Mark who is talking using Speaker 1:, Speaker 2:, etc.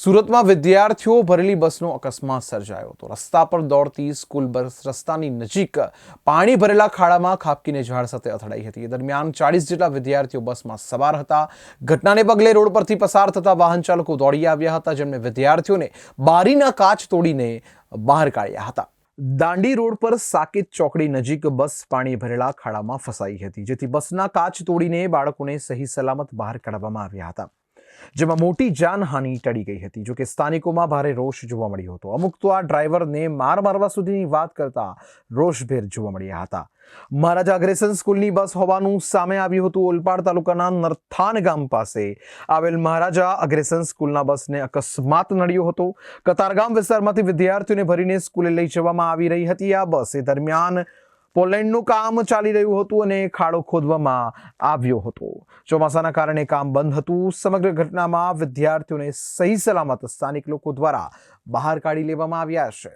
Speaker 1: સુરતમાં વિદ્યાર્થીઓ ભરેલી બસનો અકસ્માત સર્જાયો હતો. રસ્તા પર દોડતી સ્કૂલ બસ રસ્તાની નજીક પાણી ભરેલા ખાડામાં ખાબકીને ઝાડ સાથે અથડાઈ હતી. દરમિયાન ચાળીસ જેટલા વિદ્યાર્થીઓ બસમાં સવાર હતા. ઘટનાને પગલે રોડ પરથી પસાર થતા વાહન ચાલકો દોડી આવ્યા હતા જેમણે વિદ્યાર્થીઓને બારીના કાચ તોડીને બહાર કાઢ્યા હતા. દાંડી રોડ પર સાકેત ચોકડી નજીક બસ પાણી ભરેલા ખાડામાં ફસાઈ હતી, જેથી બસના કાચ તોડીને બાળકોને સહી સલામત બહાર કાઢવામાં આવ્યા હતા. જેમાં મોટી જાનહાનિ ટળી ગઈ હતી, જોકે સ્થાનિકોમાં ભારે રોષ જોવા મળ્યો હતો. અમુક તો આ ડ્રાઈવરને માર મારવા સુધીની વાત કરતા રોષભેર જોવા મળ્યા હતા. મહારાજા અગ્રેસન સ્કૂલની બસ હોવાનું સામે આવ્યું હતું. ઓલપાડ તાલુકાના નરથાન ગામ પાસે આવેલ મહારાજા અગ્રેસન સ્કૂલના બસને અકસ્માત નડ્યો હતો. કતારગામ વિસ્તારમાંથી વિદ્યાર્થીઓને ભરીને સ્કૂલે લઈ જવામાં આવી રહી હતી. આ બસ એ દરમિયાન પોલેન્ડનું કામ ચાલી રહ્યું હતું અને ખાડો ખોદવામાં આવ્યો હતો. ચોમાસાના કારણે કામ બંધ હતું. સમગ્ર ઘટનામાં વિદ્યાર્થીઓને સહી સલામત સ્થાનિક લોકો દ્વારા બહાર કાઢી લેવામાં આવ્યા છે.